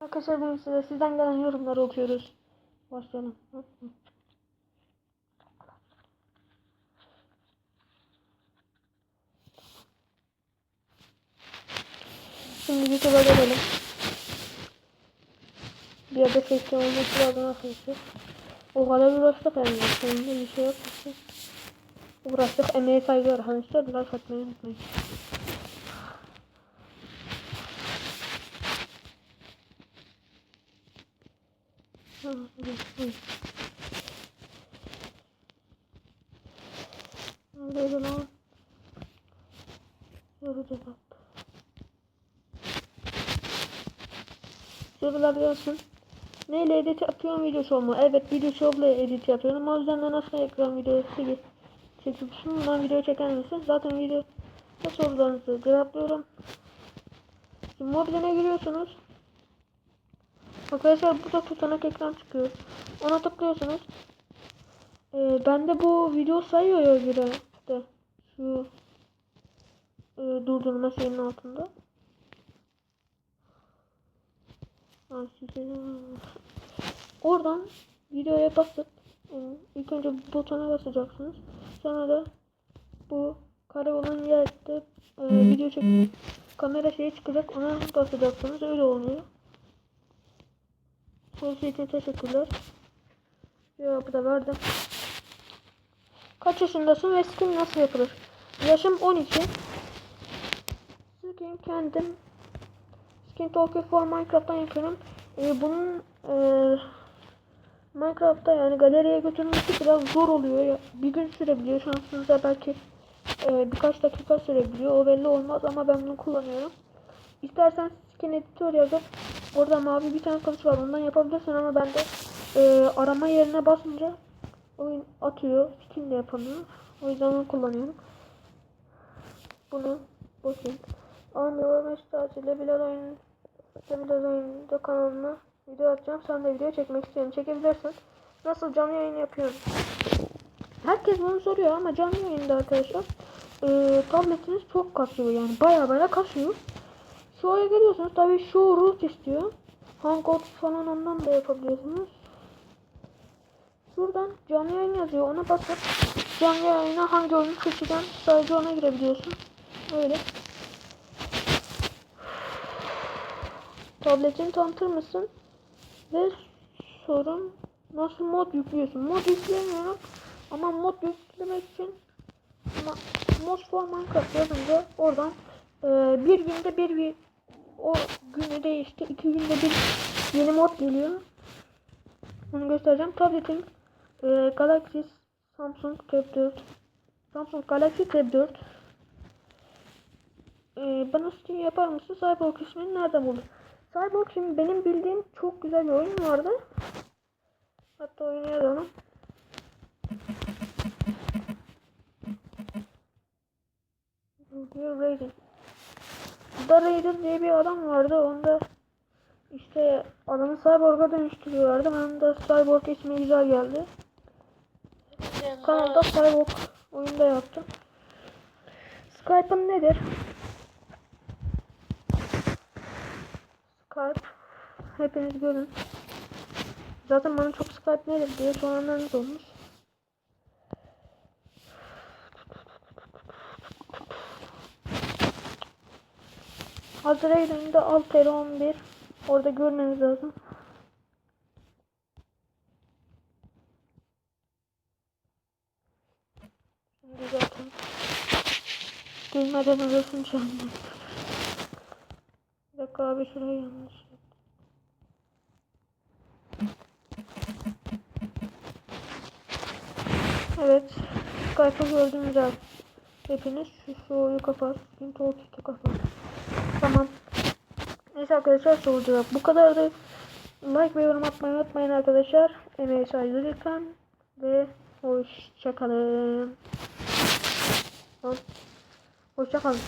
Arkadaşlar bugün size sizden gelen yorumları okuyoruz. Başlayalım. Şimdi YouTube'a gelelim. Bir adet seçim olması lazım arkadaşlar. O kadar uğraştık yani. Sonunda bir şey yok. Uğraştık. Emeğe saygı arkadaşlar. Biraz atmayı unutmayın. Neredeydi lan? Yorucu bak. Sorular gelsin. Neyle edit yapıyorum video show mu? Evet video show'la edit yapıyorum. O yüzden de nasıl ekran videosu çek çekiyorsun? Bundan video çeker misin? Zaten video sorularınızı cevaplıyorum. Şimdi mobiline giriyorsunuz. Arkadaşlar burada tutanak ekran çıkıyor. Ona tıklıyorsunuz. Ee, bende bu video sayıyor ya göre işte şu e, durdurma şeyinin altında. Oradan videoya basıp e, ilk önce butona basacaksınız. Sonra da bu kare olan yerde e, video çek kamera şeyi çıkacak ona basacaksınız öyle oluyor. Sonuç için teşekkürler. Cevabı da verdim. Kaç yaşındasın ve skin nasıl yapılır? Yaşım 12. Skin kendim Skin Tokyo for Minecraft'tan yapıyorum. Ee, bunun e, Minecraft'ta yani galeriye götürmesi biraz zor oluyor. Ya, bir gün sürebiliyor. Şansınıza belki e, birkaç dakika sürebiliyor. O belli olmaz ama ben bunu kullanıyorum. İstersen skin editör yazıp orada mavi bir tane kılıç var. Ondan yapabilirsin ama ben de e, arama yerine basınca oyun atıyor. Skin de yapamıyor. O yüzden onu kullanıyorum. Bunu bakayım. O mesaj tatili Bilal oyun Bilal oyunda kanalına video atacağım. Sen de video çekmek istiyorum. Çekebilirsin. Nasıl canlı yayın yapıyorum? Herkes bunu soruyor ama canlı yayında arkadaşlar e, tabletiniz çok kasıyor yani baya baya kasıyor. Show'a geliyorsunuz tabi show root istiyor. Hangout falan ondan da yapabiliyorsunuz. Şuradan canlı yayın yazıyor. Ona basıp canlı yayına hangi oyunu seçeceğim sadece ona girebiliyorsun. Öyle. Tabletini tanıtır mısın? Ve sorun nasıl mod yüklüyorsun? Mod yüklemiyorum ama mod yüklemek için ama mod for Minecraft yazınca oradan e, bir günde bir o günü değişti. iki günde bir yeni mod geliyor. Bunu göstereceğim. Tabletim e, Galaxy Samsung Tab 4 Samsung Galaxy Tab 4 e, bana Steam yapar mısın? Cyborg ismini nereden buldun? Cyborg şimdi benim bildiğim çok güzel bir oyun vardı. Hatta oyunu yazalım. Raider. Da Raider diye bir adam vardı. Onda işte adamı Cyborg'a dönüştürüyorlardı. Benim de Cyborg ismi güzel geldi. Kanalda Cyborg oyunda yaptım. Skype'ın nedir? Skype hepiniz görün. Zaten bana çok Skype nedir diye soranlarınız olmuş. Hazır Eylül'de Alter 11 orada görmeniz lazım. Şimdi zaten Gülmeden arasın canlı. Bir dakika abi şurayı yanlış. Evet. Skype'ı gördüğünüz gibi. Hepiniz şu soruyu kapat. Şimdi Talkit'i kapat. Tamam. Neyse arkadaşlar cevap. Bu kadar da like ve yorum atmayı unutmayın arkadaşlar. Emeğe saygı lütfen. Ve hoşçakalın. Hoşçakalın.